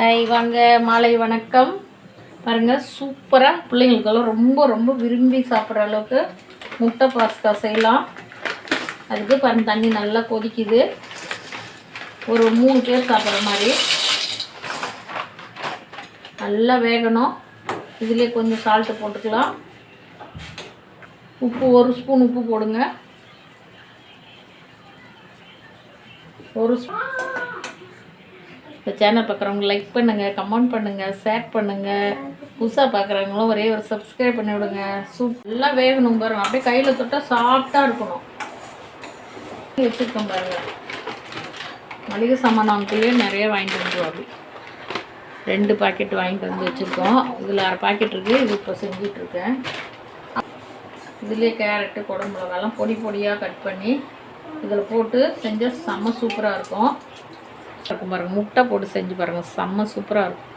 இவங்க வாங்க மாலை வணக்கம். பாருங்கள் சூப்பராக பிள்ளைங்களுக்கெல்லாம் ரொம்ப ரொம்ப விரும்பி சாப்பிட்ற அளவுக்கு முட்டை பாஸ்தா செய்யலாம். அதுக்கு பாருங்க தண்ணி நல்லா கொதிக்குது. ஒரு மூணு பேர் சாப்பிட்ற மாதிரி. நல்லா வேகணும். இதுலேயே கொஞ்சம் சால்ட்டு போட்டுக்கலாம். உப்பு ஒரு ஸ்பூன் உப்பு போடுங்க. ஒரு ஸ்பூன் இந்த சேனல் பார்க்குறவங்க லைக் பண்ணுங்கள் கமெண்ட் பண்ணுங்கள் ஷேர் பண்ணுங்கள் புதுசாக பார்க்குறவங்களும் ஒரே ஒரு சப்ஸ்கிரைப் பண்ணி விடுங்க. சூப் நல்லா வேகணும் பாருங்க. அப்படியே கையில் தொட்டால் சாஃப்டாக இருக்கணும். வச்சுருக்கோம் பாருங்க. மளிகை சாமான் சாமானாமத்திலே நிறைய வாங்கிட்டு வந்துருவாங்க ரெண்டு பாக்கெட் வாங்கிட்டு வந்து வச்சுருக்கோம். இதில் அரை பாக்கெட் இருக்குது இது இப்போ செஞ்சிட்ருக்கேன். இதுலேயே கேரட்டு குடம்புலகாலாம் பொடி பொடியாக கட் பண்ணி இதில் போட்டு செஞ்சால் செம்ம சூப்பராக இருக்கும். இருக்கும் பாருங்கள் முட்டை போட்டு செஞ்சு பாருங்கள் செம்ம சூப்பராக இருக்கும்.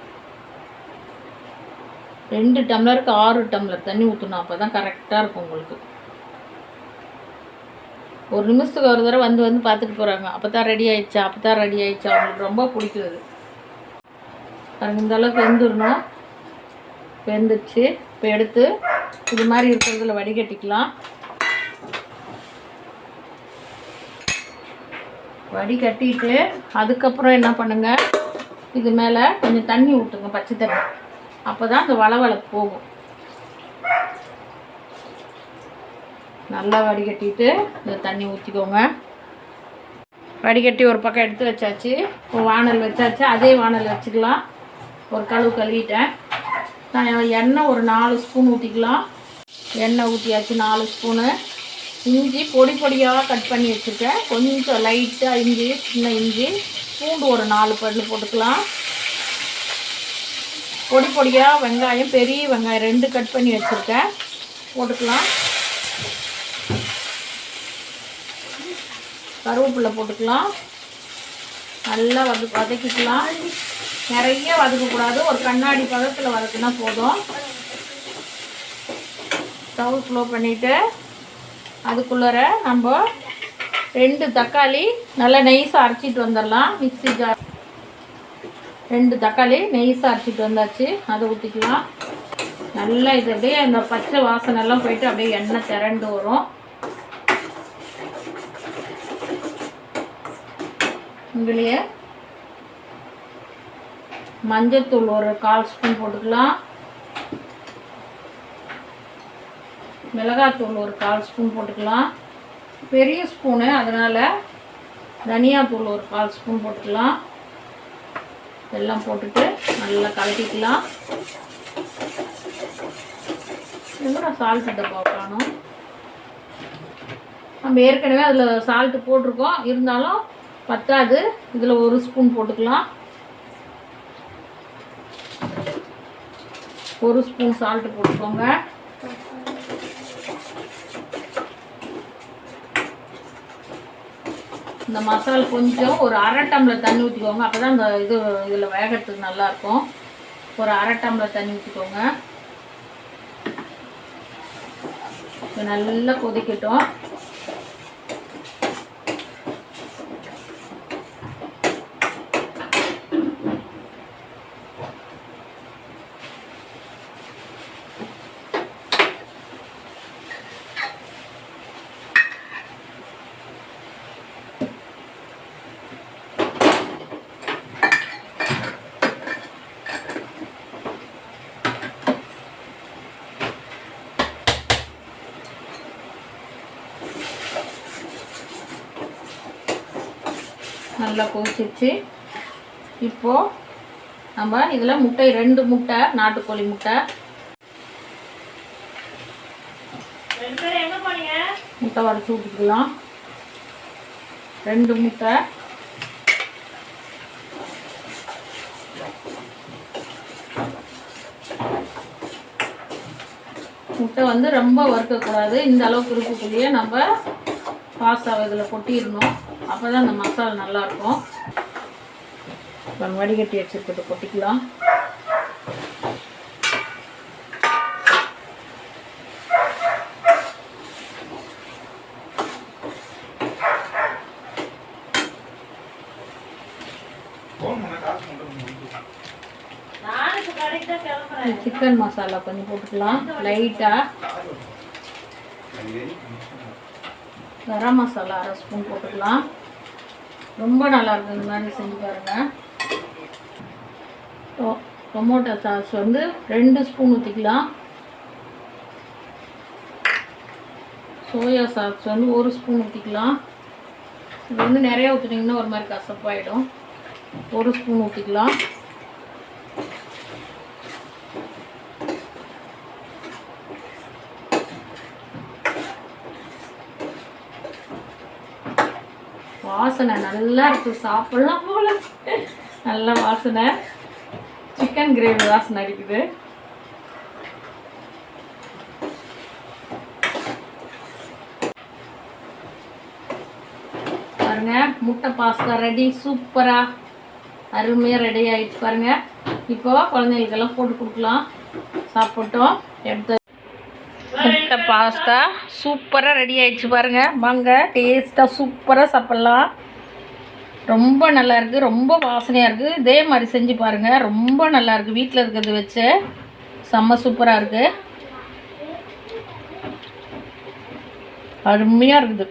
ரெண்டு டம்ளருக்கு ஆறு டம்ளர் தண்ணி ஊற்றணும் அப்போ தான் கரெக்டாக இருக்கும் உங்களுக்கு. ஒரு நிமிஷத்துக்கு ஒரு தடவை வந்து வந்து பார்த்துட்டு போகிறாங்க அப்போ தான் ரெடி ஆயிடுச்சா? அப்போ தான் ரெடி ஆயிடுச்சா? அவங்களுக்கு ரொம்ப பிடிக்குது பாருங்கள் இந்த அளவுக்கு வெந்துடணும். வெந்துச்சு இப்போ எடுத்து இது மாதிரி இருக்கிறதுல வடிகட்டிக்கலாம். வடிகட்டிட்டு அதுக்கப்புறம் என்ன பண்ணுங்க? இது மேலே கொஞ்சம் தண்ணி ஊற்றுங்க பச்சை தண்ணி. அப்போ தான் அந்த வளவளப்பு போகும். நல்லா வடிகட்டிட்டு இந்த தண்ணி ஊற்றிக்கோங்க வடிகட்டி ஒரு பக்கம் எடுத்து வச்சாச்சு. ஒரு வானல் வச்சாச்சு. அதே வானல் வச்சுக்கலாம். ஒரு கழுவு கழுவிட்டேன். நான் எண்ணெய் ஒரு நாலு ஸ்பூன் ஊற்றிக்கலாம் எண்ணெய் ஊற்றியாச்சு நாலு ஸ்பூனு. இஞ்சி பொடி பொடியாக கட் பண்ணி வச்சுருக்கேன். கொஞ்சம் லைட்டாக இஞ்சி சின்ன இஞ்சி பூண்டு ஒரு நாலு பல்லு போட்டுக்கலாம். பொடி பொடியாக வெங்காயம் பெரிய வெங்காயம் ரெண்டு கட் பண்ணி வச்சுருக்கேன். போட்டுக்கலாம். கருவேப்பிலை போட்டுக்கலாம். நல்லா வத வதக்கிக்கலாம். நிறைய வதக்கக்கூடாது. ஒரு கண்ணாடி பதத்தில் வதக்குனா போதும். ஸ்டவ் ஸ்லோ பண்ணிவிட்டு அதுக்குள்ளார நம்ம ரெண்டு தக்காளி நல்லா நெய்ஸாக அரைச்சிட்டு வந்துடலாம் மிக்ஸி ஜார் ரெண்டு தக்காளி நெய்ஸாக அரைச்சிட்டு வந்தாச்சு. அதை ஊற்றிக்கலாம் நல்லா இது அப்படியே அந்த பச்சை வாசனைலாம் போயிட்டு அப்படியே எண்ணெய் திரண்டு வரும். உங்களையே மஞ்சத்தூள் ஒரு கால் ஸ்பூன் போட்டுக்கலாம். மிளகாத்தூள் ஒரு கால் ஸ்பூன் போட்டுக்கலாம். பெரிய ஸ்பூனு அதனால் தனியாத்தூள் ஒரு கால் ஸ்பூன் போட்டுக்கலாம். எல்லாம் போட்டுட்டு நல்லா கலக்கிக்கலாம். எங்கடா சால்ட் டப்பா காணும். நம்ம ஏற்கனவே அதில் சால்ட்டு போட்டிருக்கோம். இருந்தாலும் பத்தாது. இதில் ஒரு ஸ்பூன் போட்டுக்கலாம். ஒரு ஸ்பூன் சால்ட்டு போட்டுக்கோங்க. இந்த மசால் கொஞ்சம் ஒரு அரை டம்ளர் தண்ணி ஊற்றிக்கோங்க அப்போ தான் இந்த இது இதில் வேகிறதுக்கு நல்லாயிருக்கும் ஒரு அரை டம்ளர் தண்ணி ஊற்றிக்கோங்க நல்லா கொதிக்கட்டும். நல்லா கொதிச்சிருச்சு. இப்போது நம்ம இதில் முட்டை ரெண்டு முட்டை நாட்டுக்கோழி முட்டை. முட்டை வரைச்சி ஊற்றிக்கலாம் ரெண்டு முட்டை. முட்டை வந்து ரொம்ப வறுக்கக்கூடாது. இந்த அளவுக்கு இருக்கக்குள்ளேயே நம்ம பாஸ்தாவை இதில் கொட்டிடணும். அப்போ தான் அந்த மசாலா நல்லாயிருக்கும் இப்போ வடிகட்டி வச்சுருக்கிறது கொட்டிக்கலாம். சிக்கன் மசாலா கொஞ்சம் போட்டுக்கலாம். லைட்டாக கரம் மசாலா அரை ஸ்பூன் போட்டுக்கலாம். ரொம்ப நல்லா இந்த மாதிரி செஞ்சு பாருங்கள் டொ- சாஸ் வந்து ரெண்டு ஸ்பூன் ஊற்றிக்கலாம் சோயா சாஸ் வந்து ஒரு ஸ்பூன் ஊற்றிக்கலாம் இது வந்து நிறைய ஊற்றிட்டிங்கன்னா ஒரு மாதிரி கசப்பாயிடும். ஒரு ஸ்பூன் ஊற்றிக்கலாம் வாசனை நல்லா இருக்கு. சாப்பிடலாம் போல. நல்ல வாசனை. சிக்கன் கிரேவி வாசனை அடிக்குது. பாருங்க முட்டை பாஸ்தா ரெடி சூப்பரா அருமையா ரெடி ஆயிடுச்சு பாருங்க. இப்போ குழந்தைகளுக்கெல்லாம் போட்டு கொடுக்கலாம். சாப்பிட்டோம். எடுத்து டொமேட்டோ பாஸ்தா சூப்பராக ரெடி ஆகிடுச்சு பாருங்கள் வாங்க டேஸ்ட்டாக சூப்பராக சாப்பிட்லாம். ரொம்ப நல்லா இருக்குது ரொம்ப வாசனையாக இருக்குது இதே மாதிரி செஞ்சு பாருங்கள் ரொம்ப நல்லா இருக்குது வீட்டில் இருக்கிறது வச்சு செம்ம சூப்பராக இருக்குது அருமையாக இருக்குது.